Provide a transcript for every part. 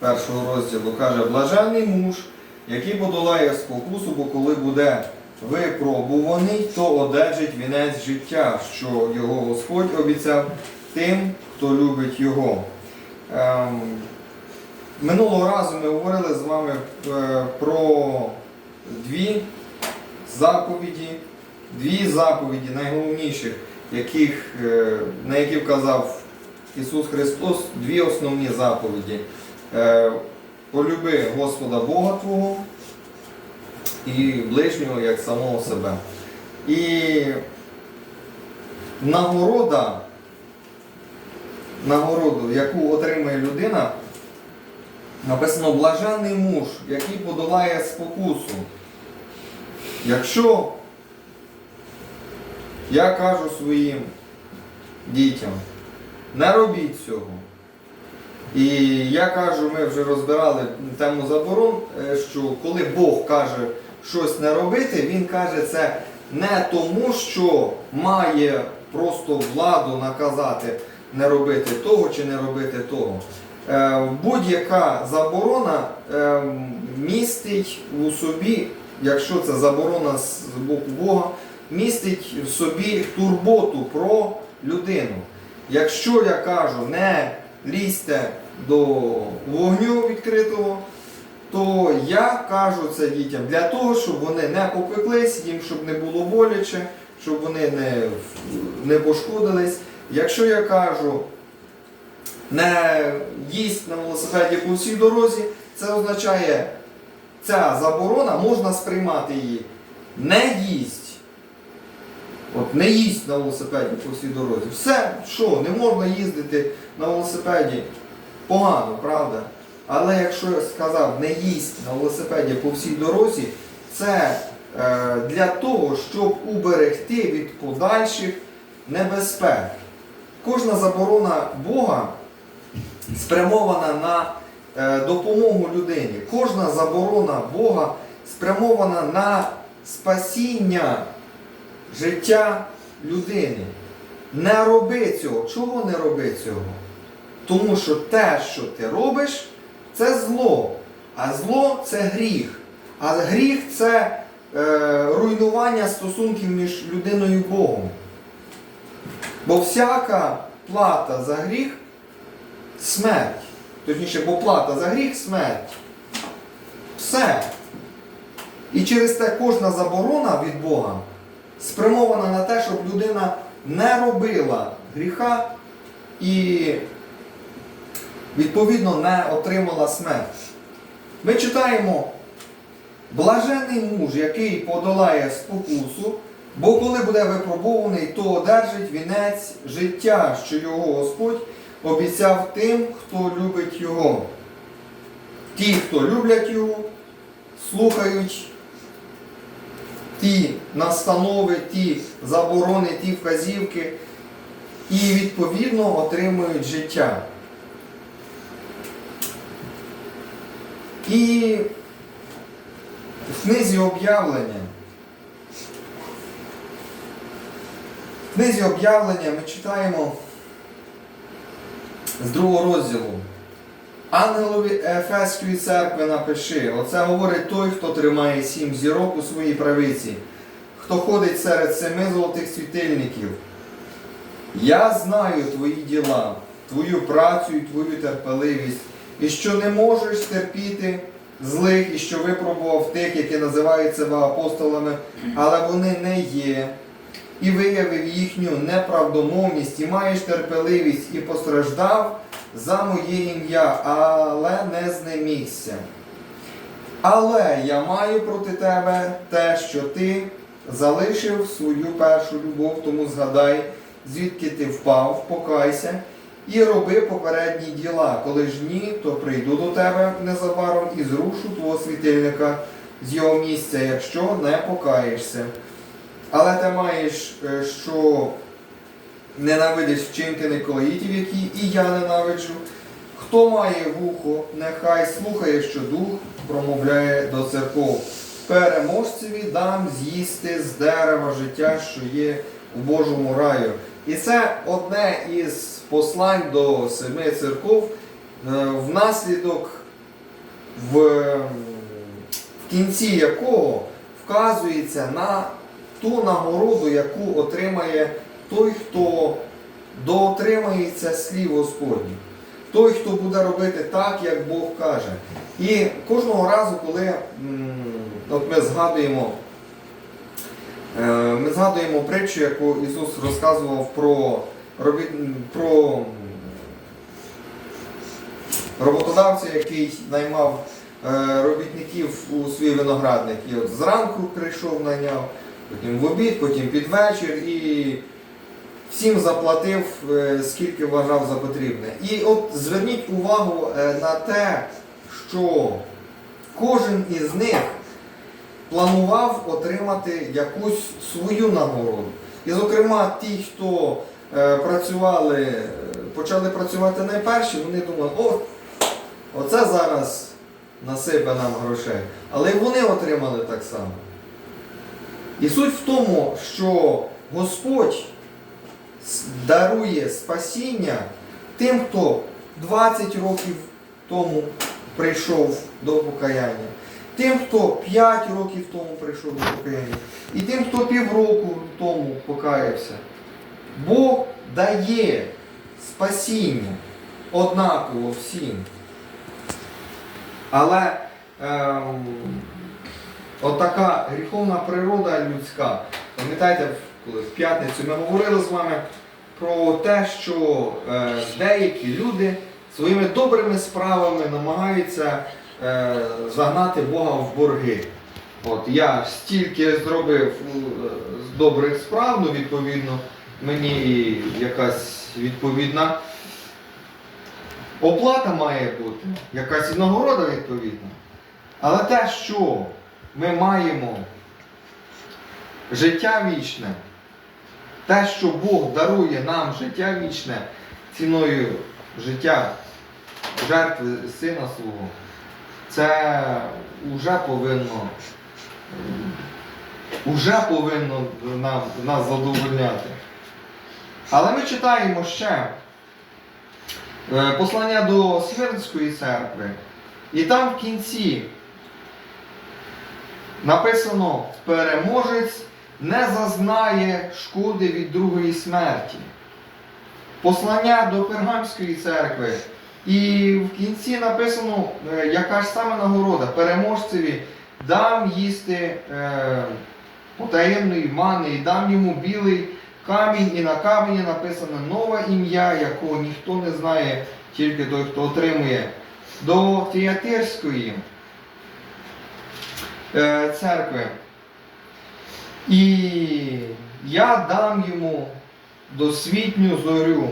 першого розділу каже, блажений муж, який подолає спокусу, бо коли буде випробуваний, то одержить вінець життя, що його Господь обіцяв тим, хто любить його. Ем, минулого разу ми говорили з вами е, про дві заповіді, дві заповіді найголовніших, яких, е, на які вказав Ісус Христос, дві основні заповіді. Е, Полюби Господа Бога Твого і ближнього як самого себе. І нагорода, нагороду, яку отримує людина, написано блаженний муж, який подолає спокусу. Якщо я кажу своїм дітям, не робіть цього. І я кажу, ми вже розбирали тему заборон, е, що коли Бог каже щось не робити, Він каже це не тому, що має просто владу наказати не робити того чи не робити того. Е, Будь-яка заборона е, містить у собі, якщо це заборона з боку Бога, містить в собі турботу про людину. Якщо я кажу, не лізьте до вогню відкритого, то я кажу це дітям для того, щоб вони не попеклись, їм щоб не було боляче, щоб вони не, не пошкодились. Якщо я кажу, не їсть на велосипеді по всій дорозі, це означає, ця заборона можна сприймати її. Не їсть. От не їсть на велосипеді по всій дорозі. Все, що, не можна їздити на велосипеді погано, правда? Але якщо я сказав не їсть на велосипеді по всій дорозі, це е, для того, щоб уберегти від подальших небезпек. Кожна заборона Бога спрямована на е, допомогу людині. Кожна заборона Бога спрямована на спасіння життя людини. Не роби цього. Чого не роби цього? Тому що те, що ти робиш, це зло. А зло це гріх. А гріх це е, руйнування стосунків між людиною і Богом. Бо всяка плата за гріх смерть. Точніше, бо плата за гріх смерть. Все. І через те кожна заборона від Бога спрямована на те, щоб людина не робила гріха і відповідно не отримала смерть. Ми читаємо блажений муж, який подолає спокусу, бо коли буде випробований, то одержить вінець життя, що його Господь обіцяв тим, хто любить його. Ті, хто люблять його, слухають ті настанови, ті заборони, ті вказівки і відповідно отримують життя. І в книзі об'явлення. В книзі об'явлення ми читаємо з другого розділу. Ангелові Ефеської церкви напиши. Оце говорить той, хто тримає сім зірок у своїй правиці, хто ходить серед семи золотих світильників. Я знаю твої діла, твою працю і твою терпеливість, і що не можеш терпіти злих, і що випробував тих, які називають себе апостолами, але вони не є. І виявив їхню неправдомовність, і маєш терпеливість, і постраждав за моє ім'я, але не знемігся. Але я маю проти тебе те, що ти залишив свою першу любов, тому згадай, звідки ти впав, покайся, і роби попередні діла. Коли ж ні, то прийду до тебе незабаром і зрушу твого світильника з його місця, якщо не покаєшся. Але ти маєш, е, що ненавидиш вчинки Николаїтів, які і я ненавиджу. Хто має вухо, нехай слухає, що дух промовляє до церков. Переможцеві дам з'їсти з дерева життя, що є у Божому раю. І це одне із послань до семи церков е, внаслідок в, в кінці якого вказується на ту нагороду, яку отримає той, хто доотримається слів Господніх. Той, хто буде робити так, як Бог каже. І кожного разу, коли от ми згадуємо, ми згадуємо притчу, яку Ісус розказував про, про роботодавця, який наймав е, робітників у свій виноградник. І от зранку прийшов, найняв, потім в обід, потім під вечір і всім заплатив, е, скільки вважав за потрібне. І от зверніть увагу е, на те, що кожен із них планував отримати якусь свою нагороду. І, зокрема, ті, хто е, працювали, е, почали працювати найперші, вони думали, о, оце зараз насипе нам грошей. Але і вони отримали так само. І суть в тому, що Господь дарує спасіння тим, хто 20 років тому прийшов до покаяння, тим, хто 5 років тому прийшов до покаяння, і тим, хто півроку тому покаявся. Бог дає спасіння однаково всім. Але ем, отака гріховна природа людська. Пам'ятаєте, коли в п'ятницю ми говорили з вами про те, що е, деякі люди своїми добрими справами намагаються загнати Бога в борги. От я стільки зробив е, добрих справ, ну відповідно, мені якась відповідна оплата має бути, якась нагорода відповідна. Але те, що ми маємо життя вічне, те, що Бог дарує нам життя вічне ціною життя жертви сина свого, це вже повинно, вже повинно нам, нас задовольняти. Але ми читаємо ще е, послання до Смирнської церкви, і там в кінці написано переможець не зазнає шкоди від другої смерті. Послання до Пергамської церкви. І в кінці написано, е, яка ж саме нагорода переможцеві дам їсти е, потаємної мани, і дам йому білий камінь, і на камені написано нове ім'я, якого ніхто не знає, тільки той, хто отримує. До Тіатирської е, церкви. І я дам йому досвітню зорю.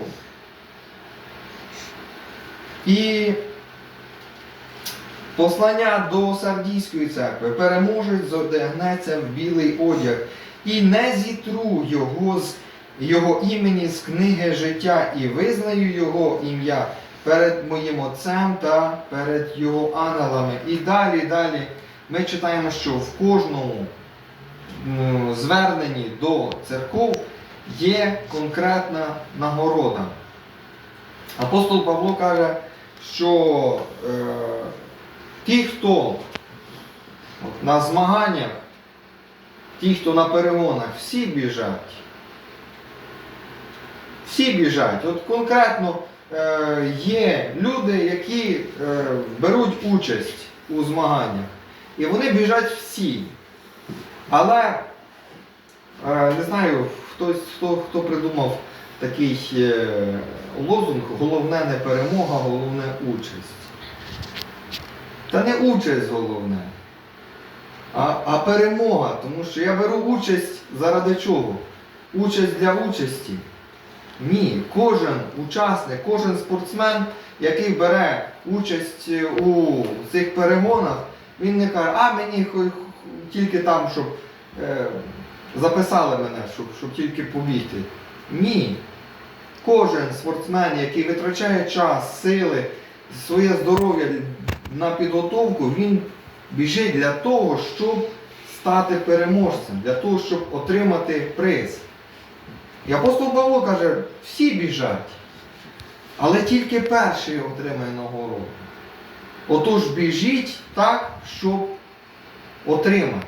І послання до Сардійської церкви переможець зодягнеться в білий одяг і не зітру його з його імені з книги життя і визнаю його ім'я перед моїм отцем та перед його ангелами. І далі, далі ми читаємо, що в кожному зверненні до церков є конкретна нагорода. Апостол Павло каже, що е, ті, хто на змаганнях, ті, хто на перегонах, всі біжать. Всі біжать. От конкретно е, є люди, які е, беруть участь у змаганнях. І вони біжать всі. Але е, не знаю, хтось, хто, хто придумав такий е, лозунг, головне не перемога, головне участь. Та не участь головне, а, а перемога. Тому що я беру участь заради чого? Участь для участі. Ні, кожен учасник, кожен спортсмен, який бере участь у цих перегонах, він не каже, а мені тільки там, щоб е, записали мене, щоб, щоб тільки побігти. Ні. Кожен спортсмен, який витрачає час, сили, своє здоров'я на підготовку, він біжить для того, щоб стати переможцем, для того, щоб отримати приз. І апостол Павло каже, всі біжать, але тільки перший отримає нагороду. Отож біжіть так, щоб отримати.